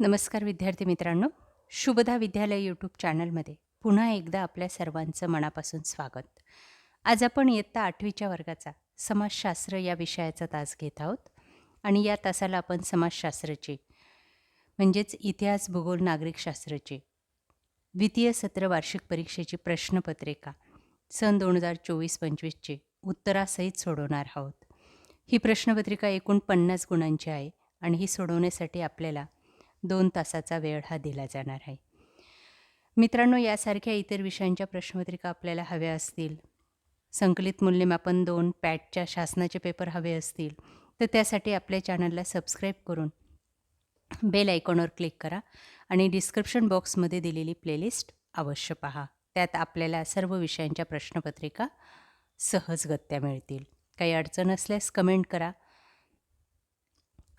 नमस्कार विद्यार्थी मित्रांनो. शुभदा विद्यालय यूट्यूब चॅनलमध्ये पुन्हा एकदा आपल्या सर्वांचं मनापासून स्वागत. आज आपण इयत्ता आठवीच्या वर्गाचा समाजशास्त्र या विषयाचा तास घेत आहोत आणि या तासाला आपण समाजशास्त्राचे म्हणजेच इतिहास भूगोल नागरिकशास्त्राचे द्वितीय सत्र वार्षिक परीक्षेची प्रश्नपत्रिका सन दोन हजार चोवीस पंचवीसचे उत्तरासहित सोडवणार आहोत. ही प्रश्नपत्रिका एकूण पन्नास गुणांची आहे आणि ही सोडवण्यासाठी आपल्याला दोन तासाचा वेळ हा दिला जाणार आहे. मित्रांनो यासारख्या इतर विषयांच्या प्रश्नपत्रिका आपल्याला हव्या असतील संकलित मूल्यमापन दोन पॅटच्या शासनाचे पेपर हवे असतील तर त्यासाठी आपल्या चॅनलला सबस्क्राईब करून बेल आयकॉनवर क्लिक करा आणि डिस्क्रिप्शन बॉक्समध्ये दिलेली प्लेलिस्ट अवश्य पहा. त्यात आपल्याला सर्व विषयांच्या प्रश्नपत्रिका सहजगत्या मिळतील. काही अडचण असल्यास कमेंट करा.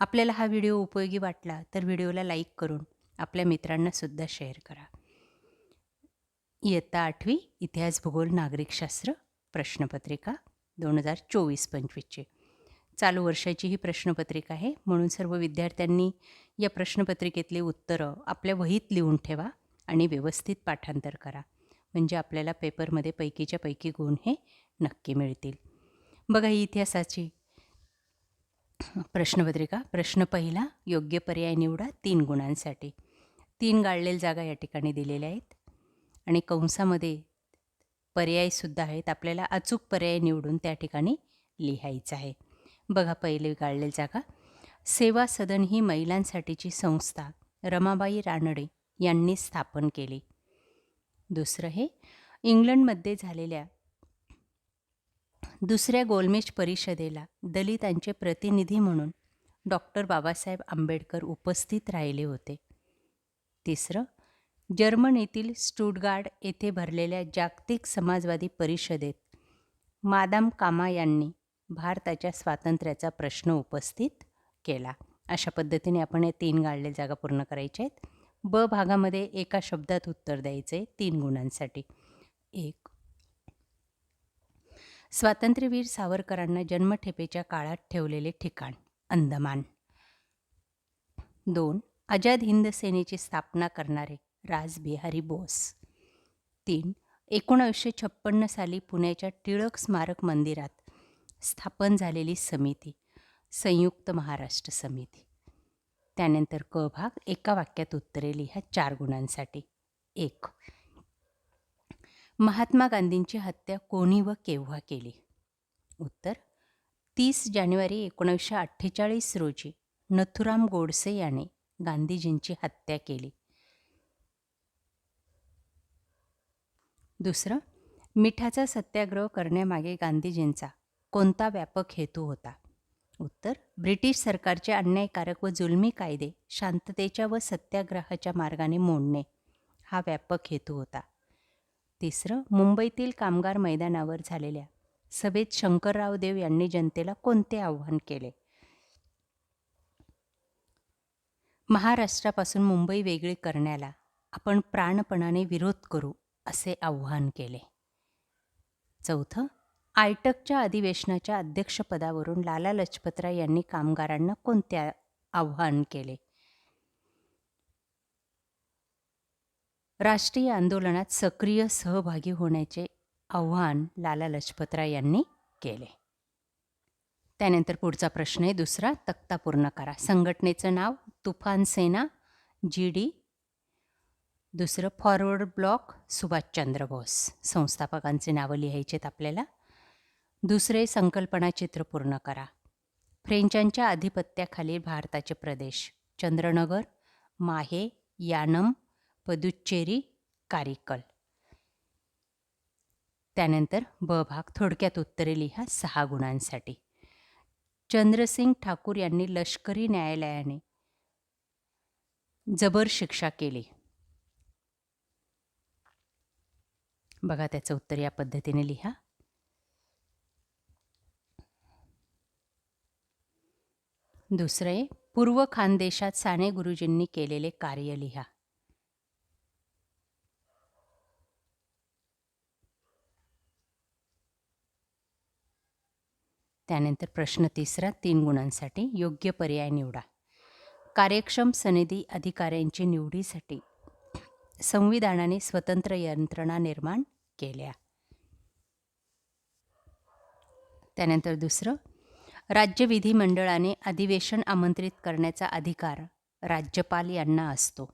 आपल्याला हा व्हिडिओ उपयोगी वाटला तर व्हिडिओला लाईक करून आपल्या मित्रांनासुद्धा शेअर करा. इयत्ता आठवी इतिहास भूगोल नागरिकशास्त्र प्रश्नपत्रिका दोन हजार चोवीस पंचवीसची. चालू वर्षाची ही प्रश्नपत्रिका आहे. म्हणून सर्व विद्यार्थ्यांनी या प्रश्नपत्रिकेतली उत्तरं आपल्या वहीत लिहून ठेवा आणि व्यवस्थित पाठांतर करा. म्हणजे आपल्याला पेपरमध्ये पैकीच्या पैकी गुण हे नक्की मिळतील. बघा ही इतिहासाची प्रश्नपत्रिका प्रश्न पहिला योग्य पर्याय निवडा तीन गुणांसाठी. तीन गाळलेल्या जागा या ठिकाणी दिलेल्या आहेत. आणि कंसामध्ये पर्यायसुद्धा आहेत. आपल्याला अचूक पर्याय निवडून त्या ठिकाणी लिहायचं आहे. बघा पहिले गाळलेली जागा. सेवा सदन ही महिलांसाठीची संस्था रमाबाई रानडे यांनी स्थापन केली. दुसरं हे इंग्लंडमध्ये झालेल्या दुसऱ्या गोलमेज परिषदेला दलितांचे प्रतिनिधी म्हणून डॉक्टर बाबासाहेब आंबेडकर उपस्थित राहिले होते. तिसरं जर्मनीतील स्टुटगार्ड येथे भरलेल्या जागतिक समाजवादी परिषदेत मादाम कामा यांनी भारताच्या स्वातंत्र्याचा प्रश्न उपस्थित केला. अशा पद्धतीने आपण हे तीन गाळले जागा पूर्ण करायच्या आहेत. ब भागामध्ये एका शब्दात उत्तर द्यायचं आहे तीन गुणांसाठी. एक स्वातंत्र्यवीर सावरकरांना जन्मठेपेच्या काळात ठेवलेले ठिकाण अंदमान. दोन आझाद हिंद सेनेची स्थापना करणारे राजबिहारी बोस. तीन एकोणावीसशे छप्पन्न साली पुण्याच्या टिळक स्मारक मंदिरात स्थापन झालेली समिती संयुक्त महाराष्ट्र समिती. त्यानंतर क भाग एका वाक्यात उत्तरे लिहा चार गुणांसाठी. एक महात्मा गांधींची हत्या कोणी व केव्हा केली? उत्तर तीस जानेवारी एकोणीसशे अठ्ठेचाळीस रोजी नथुराम गोडसे याने गांधीजींची हत्या केली. दुसरं मिठाचा सत्याग्रह करण्यामागे गांधीजींचा कोणता व्यापक हेतू होता? उत्तर ब्रिटिश सरकारचे अन्यायकारक व जुलमी कायदे शांततेच्या व सत्याग्रहाच्या मार्गाने मोडणे हा व्यापक हेतू होता. तिसरं मुंबईतील कामगार मैदानावर झालेल्या सभेत शंकरराव देव यांनी जनतेला कोणते आव्हान केले? महाराष्ट्रापासून मुंबई वेगळी करण्याला आपण प्राणपणाने विरोध करू असे आव्हान केले. चौथं आयटकच्या अधिवेशनाच्या अध्यक्षपदावरून लाला लजपतराय यांनी कामगारांना कोणते आव्हान केले? राष्ट्रीय आंदोलनात सक्रिय सहभागी होण्याचे आव्हान लाला लजपतराय यांनी केले. त्यानंतर पुढचा प्रश्न आहे दुसरा तक्ता पूर्ण करा. संघटनेचं नाव तुफान सेना जी डी. दुसरं फॉरवर्ड ब्लॉक सुभाषचंद्र बोस. संस्थापकांचे नावं लिहायचे आहेत आपल्याला. दुसरे संकल्पना चित्र पूर्ण करा. फ्रेंचांच्या आधिपत्याखाली भारताचे प्रदेश चंद्रनगर माहे यानम पदुच्चेरी कारिकल. त्यानंतर ब भाग थोडक्यात उत्तरे लिहा सहा गुणांसाठी. चंद्रसिंग ठाकूर यांनी लष्करी न्यायालयाने जबर शिक्षा केली. बघा त्याचं उत्तर या पद्धतीने लिहा. दुसरे पूर्व खानदेशात साने गुरुजींनी केलेले कार्य लिहा. त्यानंतर प्रश्न तिसरा तीन गुणांसाठी योग्य पर्याय निवडा. कार्यक्षम सनदी अधिकाऱ्यांची निवडीसाठी संविधानाने स्वतंत्र यंत्रणा निर्माण केल्या. त्यानंतर दुसरं राज्य विधिमंडळाने अधिवेशन आमंत्रित करण्याचा अधिकार राज्यपाल यांना असतो.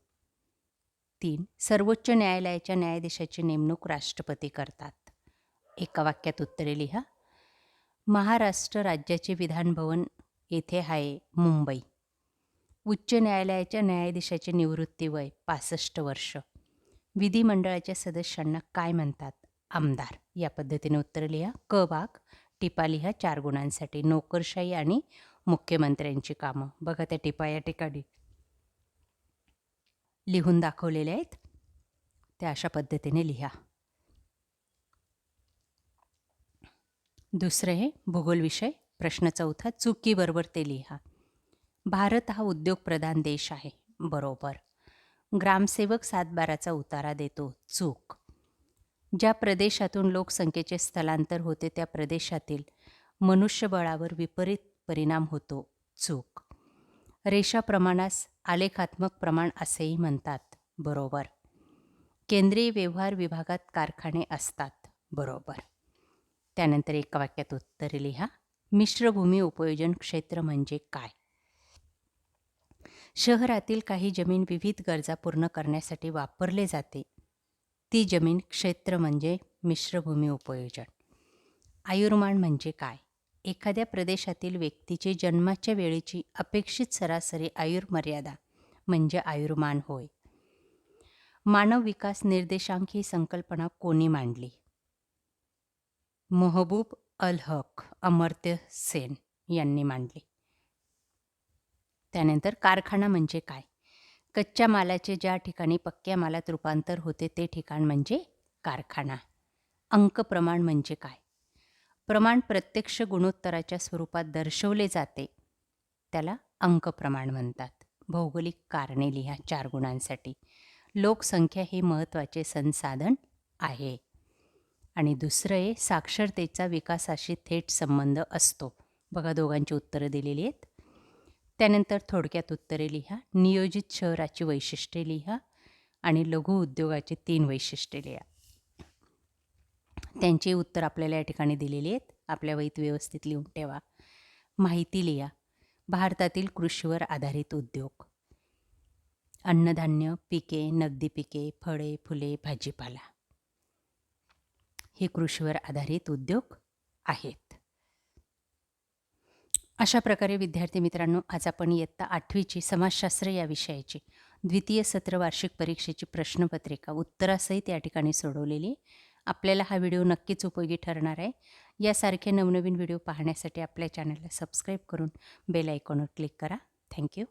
तीन सर्वोच्च न्यायालयाच्या न्यायाधीशाची नेमणूक राष्ट्रपती करतात. एका वाक्यात उत्तरे लिहा. महाराष्ट्र राज्याचे विधानभवन येथे आहे मुंबई. उच्च न्यायालयाच्या न्यायाधीशाचे निवृत्ती वय पासष्ट वर्ष. विधिमंडळाच्या सदस्यांना काय म्हणतात? आमदार. या पद्धतीने उत्तर लिहा. क भाग टिपा लिहा. चार गुणांसाठी नोकरशाही आणि मुख्यमंत्र्यांची कामं. बघा त्या टिपा या ठिकाणी. लिहून दाखवलेल्या आहेत. त्या अशा पद्धतीने लिहा. दुसरं हे भूगोल विषय प्रश्न चौथा चुकीबरोबर ते लिहा. भारत हा उद्योगप्रधान देश आहे. बरोबर. ग्रामसेवक सातबाराचा उतारा देतो. चूक. ज्या प्रदेशातून लोकसंख्येचे स्थलांतर होते त्या प्रदेशातील मनुष्यबळावर विपरीत परिणाम होतो. चूक. रेषा प्रमाणास आलेखात्मक प्रमाण असेही म्हणतात. बरोबर. केंद्रीय व्यवहार विभागात कारखाने असतात. बरोबर. त्यानंतर एका वाक्यात उत्तर लिहा. मिश्रभूमी उपयोजन क्षेत्र म्हणजे काय? शहरातील काही जमीन विविध गरजा पूर्ण करण्यासाठी वापरले जाते. ती जमीन क्षेत्र म्हणजे मिश्रभूमी उपयोजन. आयुर्मान म्हणजे काय? एखाद्या प्रदेशातील व्यक्तीचे जन्माच्या वेळेची अपेक्षित सरासरी आयुर्मर्यादा म्हणजे आयुर्मान होय. मानव विकास निर्देशांक ही संकल्पना कोणी मांडली? महबूब अल हक अमर्त्य सेन यांनी मांडली. त्यानंतर कारखाना म्हणजे काय? कच्च्या मालाचे ज्या ठिकाणी पक्क्या मालात रूपांतर होते ते ठिकाण म्हणजे कारखाना. अंक प्रमाण म्हणजे काय? प्रमाण प्रत्यक्ष गुणोत्तराच्या स्वरूपात दर्शवले जाते. त्याला अंक प्रमाण म्हणतात. भौगोलिक कारणे लिहा चार गुणांसाठी. लोकसंख्या हे महत्त्वाचे संसाधन आहे. आणि दुसरं आहे साक्षरतेचा विकासाशी थेट संबंध असतो. बघा दोघांची उत्तरं दिलेली आहेत. त्यानंतर थोडक्यात उत्तरे लिहा. नियोजित शहराची वैशिष्ट्ये लिहा आणि लघु उद्योगाची तीन वैशिष्ट्ये लिहा. त्यांची उत्तर आपल्याला या ठिकाणी दिलेली आहेत. आपल्या वहीत व्यवस्थित लिहून ठेवा. माहिती लिहा. भारतातील कृषीवर आधारित उद्योग. अन्नधान्य पिके नगदी पिके फळे फुले भाजीपाला. हे कृषीवर आधारित उद्योग आहेत. अशा प्रकारे विद्यार्थी मित्रांनो आज आपण इयत्ता आठवीची समाजशास्त्र या विषयाची द्वितीय सत्र वार्षिक परीक्षेची प्रश्नपत्रिका उत्तरासहित या ठिकाणी सोडवलेली आपल्याला हा व्हिडिओ नक्कीच उपयोगी ठरणार आहे. यासारखे नवनवीन व्हिडिओ पाहण्यासाठी आपल्या चॅनलला सबस्क्राईब करून बेल आयकॉनवर क्लिक करा. थँक्यू